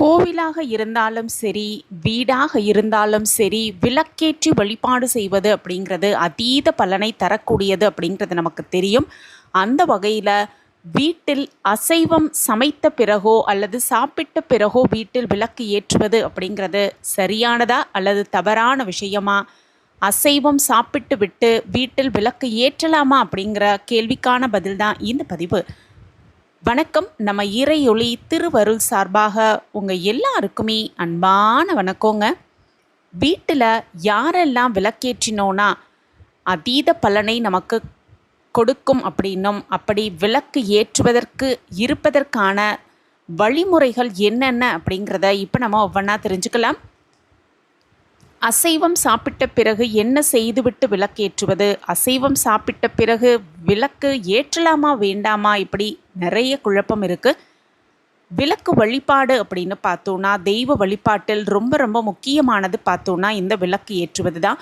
கோவிலாக இருந்தாலும் சரி வீடாக இருந்தாலும் சரி விளக்கேற்றி வழிபாடு செய்வது அப்படிங்கிறது அதீத பலனை தரக்கூடியது அப்படிங்கிறது நமக்கு தெரியும். அந்த வகையில் வீட்டில் அசைவம் சமைத்த பிறகோ அல்லது சாப்பிட்ட பிறகோ வீட்டில் விளக்கு ஏற்றுவது அப்படிங்கிறது சரியானதா அல்லது தவறான விஷயமா? அசைவம் சாப்பிட்டு விட்டு வீட்டில் விளக்கு ஏற்றலாமா அப்படிங்கிற கேள்விக்கான பதில் தான் இந்த பதிவு. வணக்கம். நம்ம இறையொளி திருவருள் சார்பாக உங்கள் எல்லாருக்குமே அன்பான வணக்கங்க. வீட்டில் யாரெல்லாம் விளக்கேற்றினோன்னா அதீத பலனை நமக்கு கொடுக்கும் அப்படின்னும் அப்படி விளக்கு ஏற்றுவதற்கு இருப்பதற்கான வழிமுறைகள் என்னென்ன அப்படிங்கிறத இப்போ நம்ம ஒவ்வொன்றா தெரிஞ்சுக்கலாம். அசைவம் சாப்பிட்ட பிறகு என்ன செய்துவிட்டு விளக்கேற்றுவது? அசைவம் சாப்பிட்ட பிறகு விளக்கு ஏற்றலாமா வேண்டாமா? இப்படி நிறைய குழப்பம் இருக்குது விளக்கு வழிபாடு அப்படின்னு பார்த்தோன்னா தெய்வ வழிபாட்டில் ரொம்ப ரொம்ப முக்கியமானது பார்த்தோன்னா இந்த விளக்கு ஏற்றுவது தான்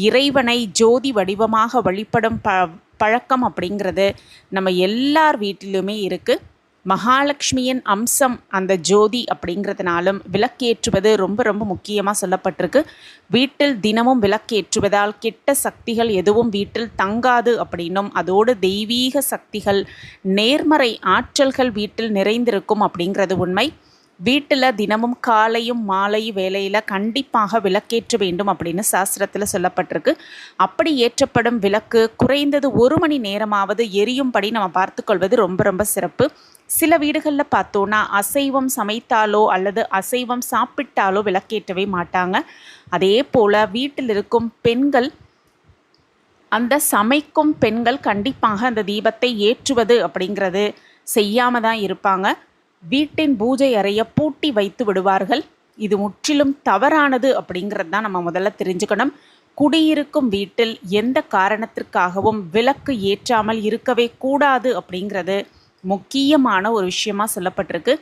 இறைவனை ஜோதி வடிவமாக வழிபடும் ப பழக்கம் அப்படிங்கிறது நம்ம எல்லார் வீட்டிலுமே இருக்குது மகாலட்சுமியின் அம்சம் அந்த ஜோதி அப்படிங்கிறதுனாலும் விளக்கேற்றுவது ரொம்ப ரொம்ப முக்கியமாக சொல்லப்பட்டிருக்கு. வீட்டில் தினமும் விளக்கேற்றுவதால் கெட்ட சக்திகள் எதுவும் வீட்டில் தங்காது அப்படின்னும் அதோடு தெய்வீக சக்திகள் நேர்மறை ஆற்றல்கள் வீட்டில் நிறைந்திருக்கும் அப்படிங்கிறது உண்மை. வீட்டில் தினமும் காலையும் மாலை வேலையில் கண்டிப்பாக விளக்கேற்ற வேண்டும் அப்படின்னு சாஸ்திரத்தில் சொல்லப்பட்டிருக்கு. அப்படி ஏற்றப்படும் விளக்கு குறைந்தது ஒரு மணி நேரமாவது எரியும்படி நம்ம பார்த்துக்கொள்வது ரொம்ப ரொம்ப சிறப்பு. சில வீடுகளில் பார்த்தோன்னா அசைவம் சமைத்தாலோ அல்லது அசைவம் சாப்பிட்டாலோ விளக்கேற்றவே மாட்டாங்க. அதே போல் வீட்டில் இருக்கும் பெண்கள் அந்த சமைக்கும் பெண்கள் கண்டிப்பாக அந்த தீபத்தை ஏற்றுவது அப்படிங்கிறது செய்யாமல் தான் இருப்பாங்க. வீட்டின் பூஜை அறையை பூட்டி வைத்து விடுவார்கள். இது முற்றிலும் தவறானது அப்படிங்கிறது தான் நம்ம முதல்ல தெரிஞ்சுக்கணும். குடியிருக்கும் வீட்டில் எந்த காரணத்திற்காகவும் விளக்கு ஏற்றாமல் இருக்கவே கூடாது அப்படிங்கிறது முக்கியமான ஒரு விஷயமா சொல்லப்பட்டிருக்கு.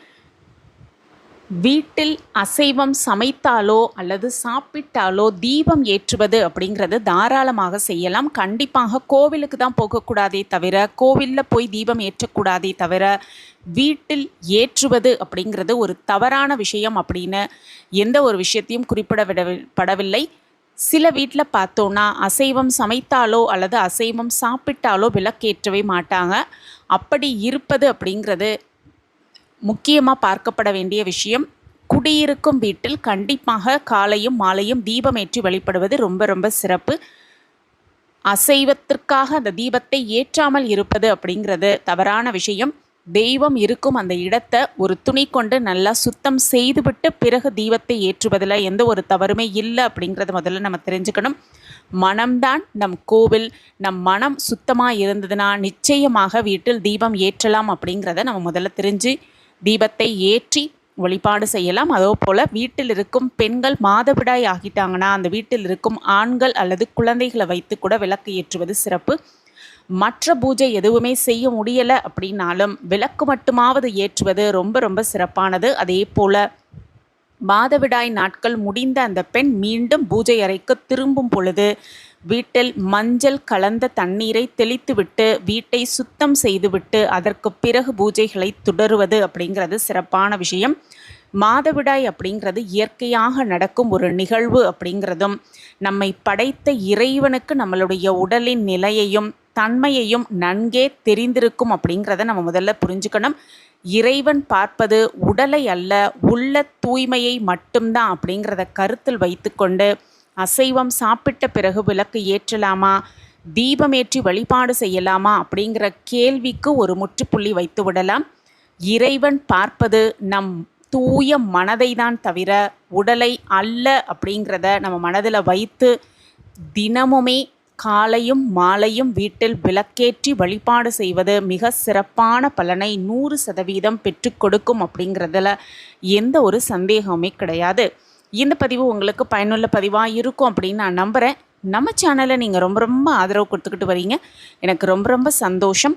வீட்டில் அசைவம் சமைத்தாலோ அல்லது சாப்பிட்டாலோ தீபம் ஏற்றுவது அப்படிங்கிறது தாராளமாக செய்யலாம். கண்டிப்பாக கோவிலுக்கு தான் போகக்கூடாதே தவிர கோவிலில் போய் தீபம் ஏற்றக்கூடாதே தவிர வீட்டில் ஏற்றுவது அப்படிங்கிறது ஒரு தவறான விஷயம் அப்படின்னு எந்த ஒரு விஷயத்தையும் குறிப்பிட விட படவில்லை சில வீட்டில் பார்த்தோன்னா அசைவம் சமைத்தாலோ அல்லது அசைவம் சாப்பிட்டாலோ விளக்கேற்றவே மாட்டாங்க. அப்படி இருப்பது அப்படிங்கிறது முக்கியமாக பார்க்கப்பட வேண்டிய விஷயம். குடியிருக்கும் வீட்டில் கண்டிப்பாக காலையும் மாலையும் தீபமேற்றி வழிபடுவது ரொம்ப ரொம்ப சிறப்பு. அசைவத்திற்காக அந்த தீபத்தை ஏற்றாமல் இருப்பது அப்படிங்கிறது தவறான விஷயம். தெய்வம் இருக்கும் அந்த இடத்தை ஒரு துணி கொண்டு நல்லா சுத்தம் செய்துவிட்டு பிறகு தீபத்தை ஏற்றுவதில் எந்த ஒரு தவறுமே இல்லை அப்படிங்கிறத முதல்ல நம்ம தெரிஞ்சுக்கணும். மனம்தான் நம் கோவில். நம் மனம் சுத்தமாக இருந்ததுன்னா நிச்சயமாக வீட்டில் தீபம் ஏற்றலாம் அப்படிங்கிறத நம்ம முதல்ல தெரிஞ்சு தீபத்தை ஏற்றி வழிபாடு செய்யலாம். அதோ போல் வீட்டில் இருக்கும் பெண்கள் மாதவிடாய் ஆகிட்டாங்கன்னா அந்த வீட்டில் இருக்கும் ஆண்கள் அல்லது குழந்தைகளை வைத்து கூட விளக்கு ஏற்றுவது சிறப்பு. மற்ற பூஜை எதுவுமே செய்ய முடியலை அப்படின்னாலும் விளக்கு மட்டுமாவது ஏற்றுவது ரொம்ப ரொம்ப சிறப்பானது. அதே போல் மாதவிடாய் நாட்கள் முடிந்த அந்த பெண் மீண்டும் பூஜை அறைக்கு திரும்பும் பொழுது வீட்டில் மஞ்சள் கலந்த தண்ணீரை தெளித்துவிட்டு வீட்டை சுத்தம் செய்துவிட்டு அதற்கு பிறகு பூஜைகளை தொடருவது அப்படிங்கிறது சிறப்பான விஷயம். மாதவிடாய் அப்படிங்கிறது இயற்கையாக நடக்கும் ஒரு நிகழ்வு அப்படிங்கிறதும் நம்மை படைத்த இறைவனுக்கு நம்மளுடைய உடலின் நிலையையும் தன்மையையும் நன்கே தெரிந்திருக்கும் அப்படிங்கிறத நம்ம முதல்ல புரிஞ்சுக்கணும். இறைவன் பார்ப்பது உடலை அல்ல உள்ள தூய்மையை மட்டும்தான் அப்படிங்கிறத கருத்தில் வைத்துக்கொண்டு அசைவம் சாப்பிட்ட பிறகு விளக்கு ஏற்றலாமா தீபமேற்றி வழிபாடு செய்யலாமா அப்படிங்கிற கேள்விக்கு ஒரு முற்றுப்புள்ளி வைத்து விடலாம். இறைவன் பார்ப்பது நம் தூய மனதை தான் தவிர உடலை அல்ல அப்படிங்கிறத நம்ம மனதில் வைத்து தினமுமே காலையும் மாலையும் வீட்டில் விளக்கேற்றி வழிபாடு செய்வது மிக சிறப்பான பலனை நூறு சதவீதம் பெற்று கொடுக்கும் அப்படிங்கிறதுல எந்த ஒரு சந்தேகமே கிடையாது. இந்த பதிவு உங்களுக்கு பயனுள்ள பதிவாக இருக்கும் அப்படின்னு நான் நம்புகிறேன் நம்ம சேனலை நீங்கள் ரொம்ப ரொம்ப ஆதரவு கொடுத்துக்கிட்டு வரீங்க. எனக்கு ரொம்ப ரொம்ப சந்தோஷம்.